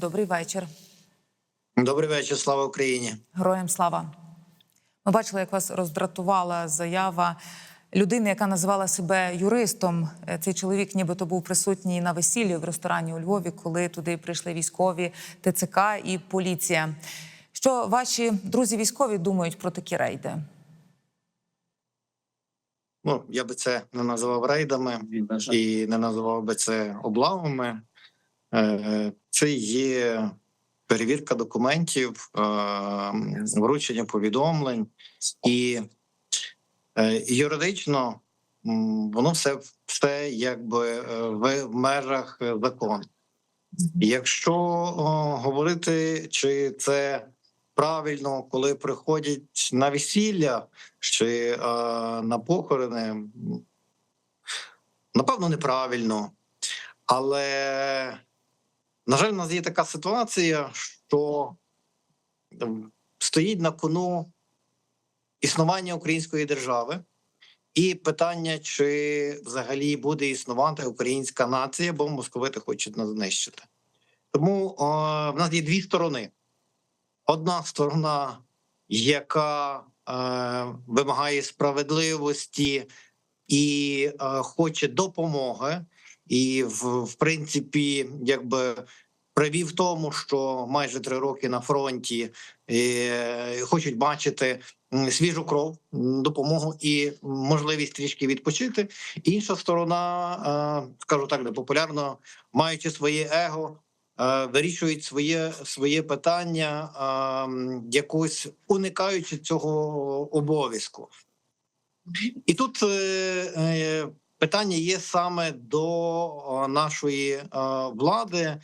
Добрий вечір. Добрий вечір, слава Україні. Героям слава. Ми бачили, як вас роздратувала заява людини, яка називала себе юристом. Е, Цей чоловік, нібито був присутній на весіллі в ресторані у Львові, коли туди прийшли військові ТЦК і поліція. Що ваші друзі військові думають про такі рейди? Ну я би це не називав рейдами і не називав би це облавами. Е, Це є перевірка документів, е, вручення повідомлень, і е, юридично воно все, все якби в межах закону. Якщо говорити, чи це правильно, коли приходять на весілля чи на похорони, напевно, неправильно. Але, на жаль, у нас є така ситуація, що стоїть на кону існування української держави. І питання, чи взагалі буде існувати українська нація, бо московити хочуть нас знищити. Тому о, в нас є дві сторони. Одна сторона, яка е, вимагає справедливості і е, хоче допомоги, і в, в принципі, якби праві тому, що майже три роки на фронті е, хочуть бачити свіжу кров, допомогу і можливість трішки відпочити. Інша сторона, е, скажу так, непопулярно, маючи своє его, е, вирішують своє своє питання, якось уникаючи цього обов'язку. І тут питання є саме до нашої влади,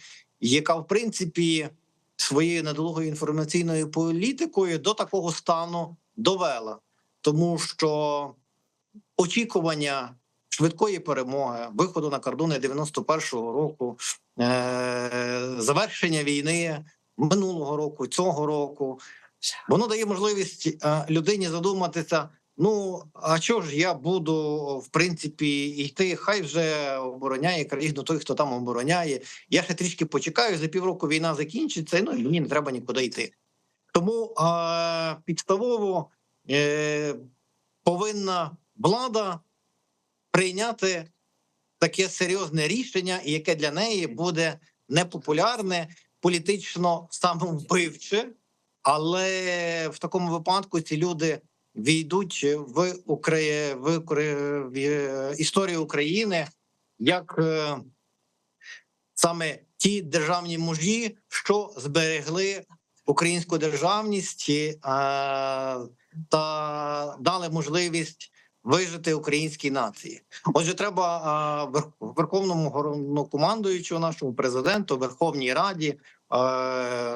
яка в принципі своєю недолугою інформаційною політикою до такого стану довела, тому що очікування швидкої перемоги, виходу на кордони 91-го року, е- завершення війни минулого року, цього року, воно дає можливість е, людині задуматися. Ну а чого ж я буду в принципі йти? Хай вже обороняє країну той, хто там обороняє. Я ще трішки почекаю. За півроку війна закінчиться. Ну і мені не треба нікуди йти. Тому е, підставово е, повинна влада прийняти таке серйозне рішення, яке для неї буде непопулярне, політично самовбивче, але в такому випадку ці люди війдуть в Украї... в, в е, історію України як е, саме ті державні мужі, що зберегли українську державність е, та дали можливість вижити українській нації. Отже, треба Вер- Верховному головнокомандуючому нашому президенту, Верховній Раді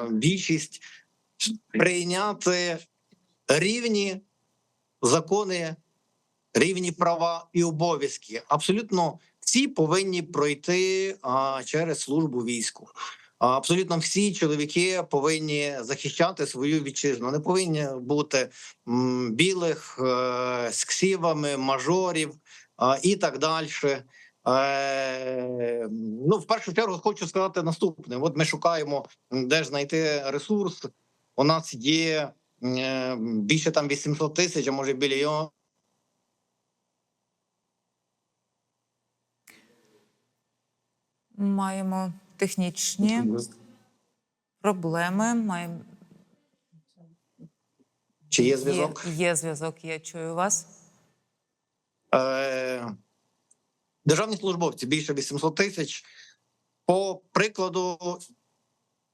більшість прийняти рівні закони, рівні права і обов'язки. Абсолютно всі повинні пройти а, через службу війську. Абсолютно всі чоловіки повинні захищати свою вітчизну. Не повинні бути білих е, з ксівами, мажорів і так далі. Е, ну, в першу чергу хочу сказати наступне: от ми шукаємо, де ж знайти ресурс. У нас є більше там 800 тисяч, а може мільйон. Маємо технічні проблеми. Маємо Чи є зв'язок? Є, є зв'язок. Я чую вас. Е, державні службовці більше 800 тисяч. По прикладу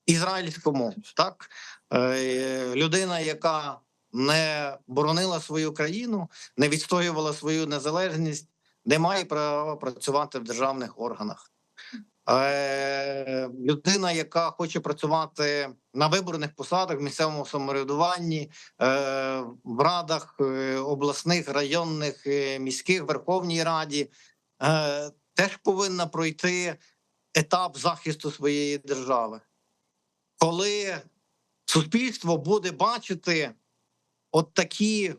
ізраїльському, так е, людина, яка не боронила свою країну, не відстоювала свою незалежність, не має права працювати в державних органах. Е, людина, яка хоче працювати на виборних посадах в місцевому самоврядуванні, е, в радах обласних, районних, міських, Верховній Раді, теж повинна пройти етап захисту своєї держави. Коли суспільство буде бачити от такі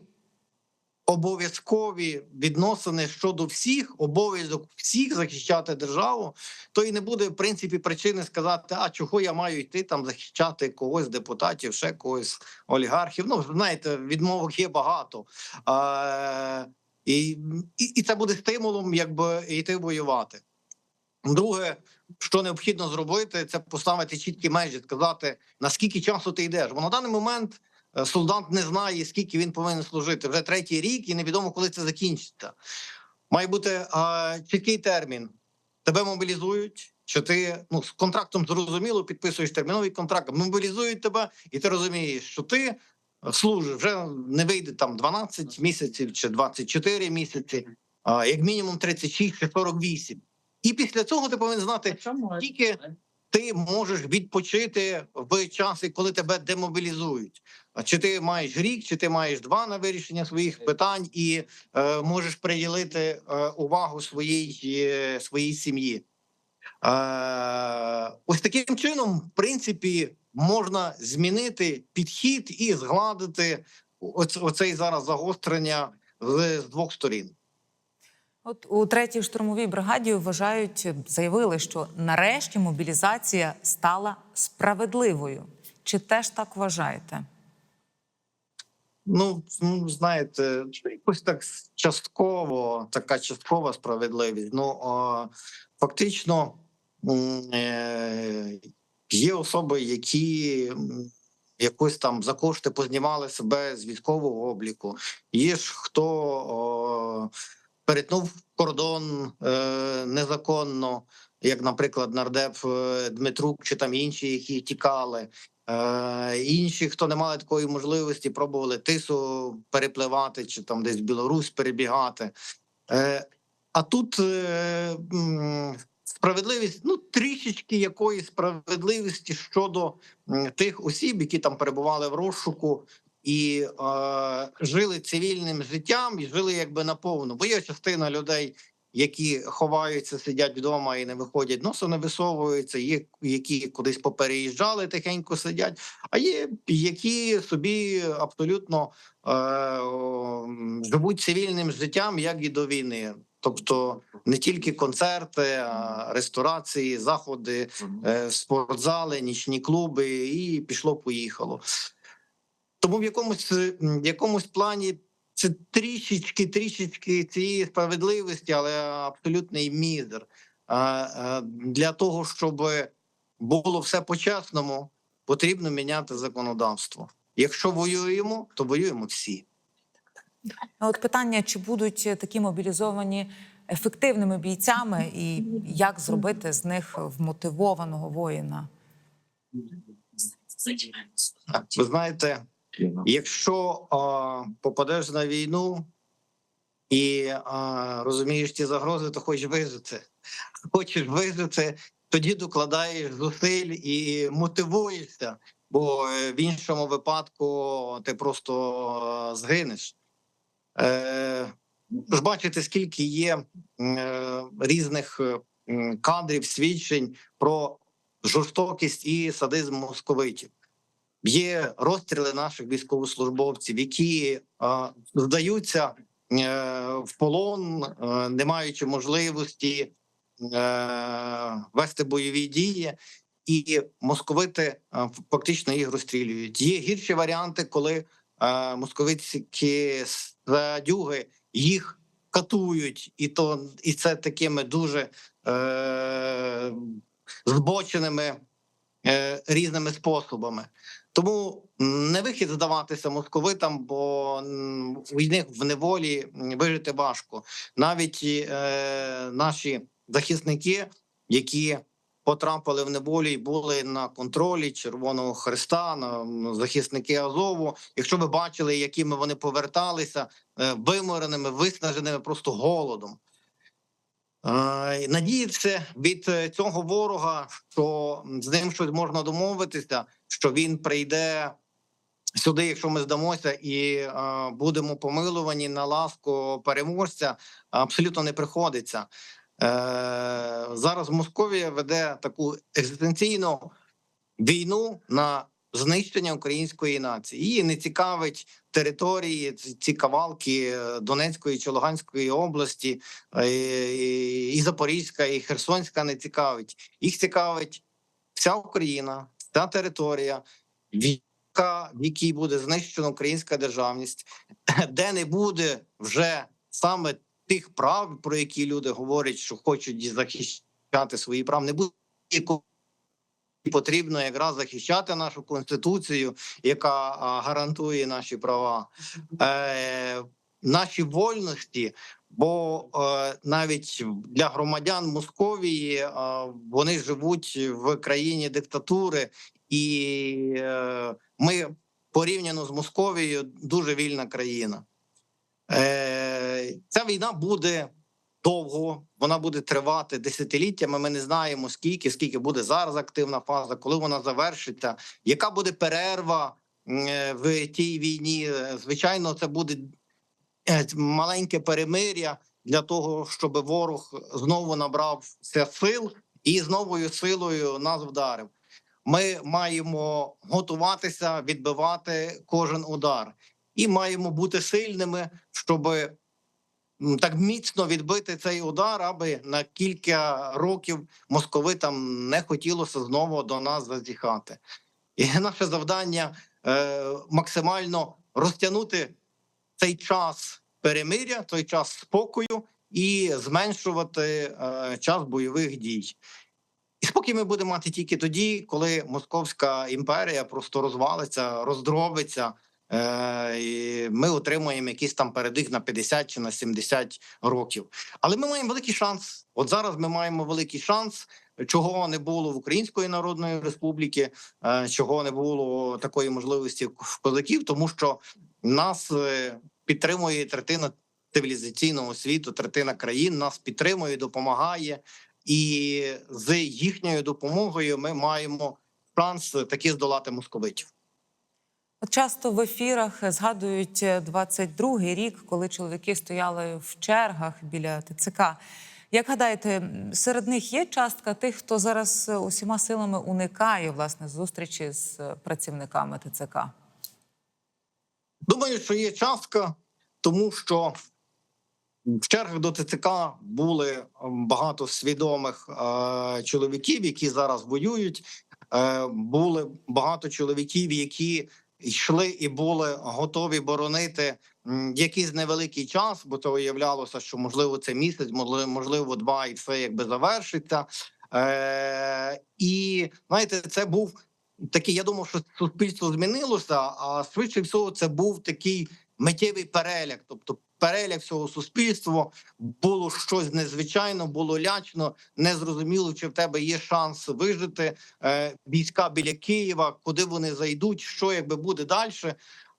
обов'язкові відносини щодо всіх, обов'язок всіх захищати державу, то і не буде в принципі причини сказати, а чого я маю йти там захищати когось депутатів, ще когось олігархів. Ну знаєте, відмовок є багато. А, і, і, і це буде стимулом, якби йти воювати. Друге, що необхідно зробити, це поставити чіткі межі, сказати наскільки часу ти йдеш. Бо на даний момент е, солдат не знає, скільки він повинен служити. Вже третій рік, і невідомо, коли це закінчиться. Має бути е, чіткий термін. Тебе мобілізують, чи ти ну з контрактом зрозуміло підписуєш терміновий контракт, мобілізують тебе, і ти розумієш, що ти служиш вже не вийде там 12 місяців чи 24 місяці, а як мінімум 36 чи 48. І після цього ти повинен знати, скільки ти можеш відпочити в часи, коли тебе демобілізують. Чи ти маєш рік, чи ти маєш два на вирішення своїх питань, і е, можеш приділити е, увагу своїй, е, своїй сім'ї. Е, ось таким чином, в принципі, можна змінити підхід і згладити оц- оцей зараз загострення з, з двох сторін. От у третій штурмовій бригаді вважають, заявили, що нарешті мобілізація стала справедливою. Чи теж так вважаєте? Ну, ну, знаєте, якось так частково, така часткова справедливість. Ну фактично е, є особи, які якось там за кошти познімали себе з військового обліку. Є ж хто перетнув кордон е, незаконно, як, наприклад, нардеп е, Дмитрук чи там інші, які тікали. Е, інші, хто не мали такої можливості, пробували тису перепливати чи там десь в Білорусь перебігати. А тут справедливість, ну трішечки якоїсь справедливості щодо тих осіб, які там перебували в розшуку і е, жили цивільним життям і жили якби наповну. Бо є частина людей, які ховаються, сидять вдома і не виходять, носа не висовуються. Є які кудись попереїжджали, тихенько сидять. А є які собі абсолютно е, живуть цивільним життям, як і до війни. Тобто не тільки концерти, а ресторації, заходи, е, спортзали, нічні клуби, і пішло поїхало. Тому в якомусь в якомусь плані це трішечки, трішечки цієї справедливості, але абсолютний мізер. Для того, щоб було все по-чесному, потрібно міняти законодавство. Якщо воюємо, то воюємо всі. От питання: чи будуть такі мобілізовані ефективними бійцями, і як зробити з них вмотивованого воїна? Ви знаєте, якщо а, попадеш на війну і а, розумієш ті загрози, то хочеш вижити. Хочеш вижити, тоді докладаєш зусиль і мотивуєшся, бо е, в іншому випадку ти просто згинеш. Е, бачите, скільки є е, різних е, кадрів, свідчень про жорстокість і садизм московитів. Є розстріли наших військовослужбовців, які здаються е, в полон, е, не маючи можливості е, вести бойові дії, і московити фактично їх розстрілюють. Є гірші варіанти, коли московицькі садюги їх катують, і то і це такими дуже е, збоченими е, різними способами. Тому не вихід здаватися московитам, бо у них в неволі вижити важко. Навіть е, наші захисники, які потрапили в неволі і були на контролі Червоного Христа, на захисники Азову. Якщо ви бачили, якими вони поверталися, е, вимореними, виснаженими просто голодом. Е, Надіятися від е, цього ворога, що з ним щось можна домовитися, що він прийде сюди, якщо ми здамося, і е, будемо помилувані на ласку переможця, абсолютно не приходиться. Е, зараз Московія веде таку екзистенційну війну на знищення української нації. Її не цікавить території, ці кавалки е, Донецької чи Луганської області, і Запорізька, і Херсонська не цікавить. Їх цікавить вся Україна, вся територія, в якій буде знищена українська державність, де не буде вже саме тих прав, про які люди говорять, що хочуть захищати свої права, не буде потрібно якраз захищати нашу конституцію, яка гарантує наші права, е, наші вольності. Бо е, навіть для громадян Московії е, вони живуть в країні диктатури, і е, ми порівняно з Московією дуже вільна країна. Ця війна буде довго, вона буде тривати десятиліттями. Ми не знаємо скільки, скільки буде зараз активна фаза, коли вона завершиться, яка буде перерва в тій війні. Звичайно, це буде маленьке перемиря для того, щоб ворог знову набрався сил і з новою силою нас вдарив. Ми маємо готуватися, відбивати кожен удар, і маємо бути сильними, щоб так міцно відбити цей удар, аби на кілька років московитам не хотілося знову до нас зазіхати. І наше завдання е, максимально розтягнути цей час перемиря, той час спокою і зменшувати е, час бойових дій. І спокій ми будемо мати тільки тоді, коли Московська імперія просто розвалиться, роздробиться. Е, і ми отримаємо якийсь там передих на 50 чи на 70 років. Але ми маємо великий шанс. От зараз ми маємо великий шанс, чого не було в Української Народної Республіки, е, чого не було такої можливості в козаків, тому що нас е, підтримує третина цивілізаційного світу, третина країн нас підтримує, допомагає, і з їхньою допомогою ми маємо шанс таки здолати московитів. Часто в ефірах згадують 22-й рік, коли чоловіки стояли в чергах біля ТЦК. Як гадаєте, серед них є частка тих, хто зараз е, усіма силами уникає власне зустрічі з е, працівниками ТЦК? Думаю, що є частка, тому що в чергах до ТЦК були багато свідомих е, чоловіків, які зараз воюють. Е, були багато чоловіків, які йшли і були готові боронити якийсь невеликий час, бо це виявлялося, що можливо це місяць, можливо, два, і все якби завершиться. Е, і знаєте, це був такий. Я думав, що суспільство змінилося, а швидше всього, це був такий миттєвий переляк, тобто переляк всього суспільства. Було щось незвичайно, було лячно, незрозуміло, чи в тебе є шанс вижити е, війська біля Києва, куди вони зайдуть, що якби буде далі.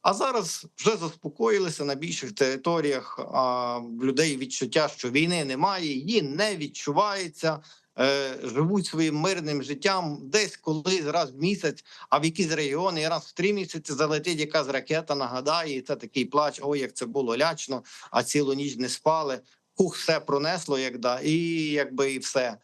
А зараз вже заспокоїлися на більших територіях. А людей відчуття, що війни немає, її не відчувається. Е, живуть своїм мирним життям десь колись раз в місяць, а в якісь регіони раз в три місяці залетить якась ракета, нагадає, і це такий плач. Ой, як це було лячно, а цілу ніч не спали. Кух все пронесло, як да, і якби і все.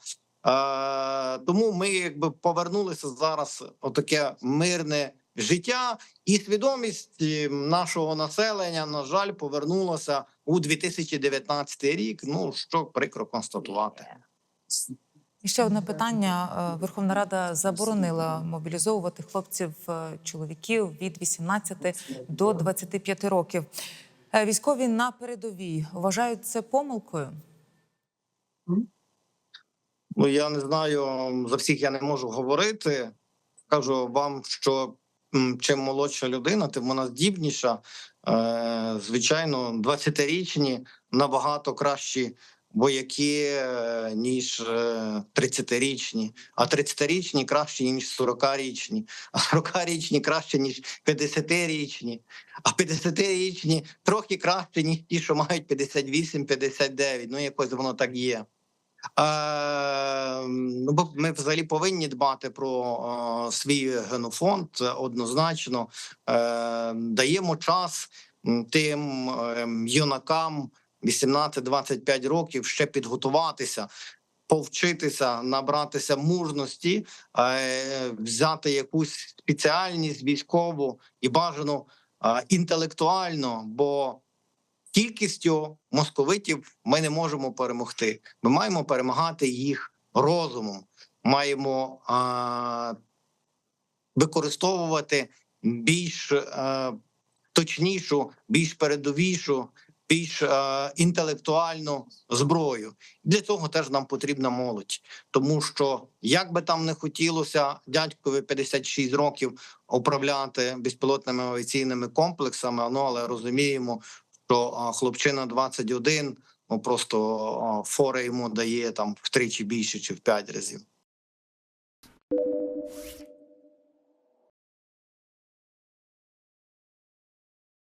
Е, тому ми якби повернулися зараз у таке мирне життя, і свідомість е, нашого населення, на жаль, повернулася у 2019 рік. Ну що прикро констатувати. І ще одне питання. Е, Верховна Рада заборонила мобілізовувати хлопців е, чоловіків від 18 до 25 років. Е, Військові на передовій вважають це помилкою. Ну я не знаю за всіх. Я не можу говорити. Кажу вам, що чим молодша людина, тим вона здібніша. Звичайно, 20-річні набагато кращі вояки, е, ніж е, 30-річні, а 30-річні кращі, ніж 40-річні, а 40-річні краще, ніж 50-річні, а 50-річні трохи краще, ніж ті, що мають 58-59. Ну, якось воно так є. Е, ну, бо ми взагалі повинні дбати про е, свій генофонд е, однозначно. Е, даємо час тим е, юнакам 18-25 років ще підготуватися. повчитися, набратися мужності, е, взяти якусь спеціальність військову і бажану е, інтелектуально, бо кількістю московитів ми не можемо перемогти. Ми маємо перемагати їх розумом. Маємо е, використовувати більш точнішу, більш передовішу, більш е, інтелектуальну зброю. Для цього теж нам потрібна молодь, тому що як би там не хотілося дядькові 56 років управляти безпілотними авіаційними комплексами, ну але розуміємо, що а, хлопчина 21, ну просто а, фори йому дає там втричі більше чи в п'ять разів.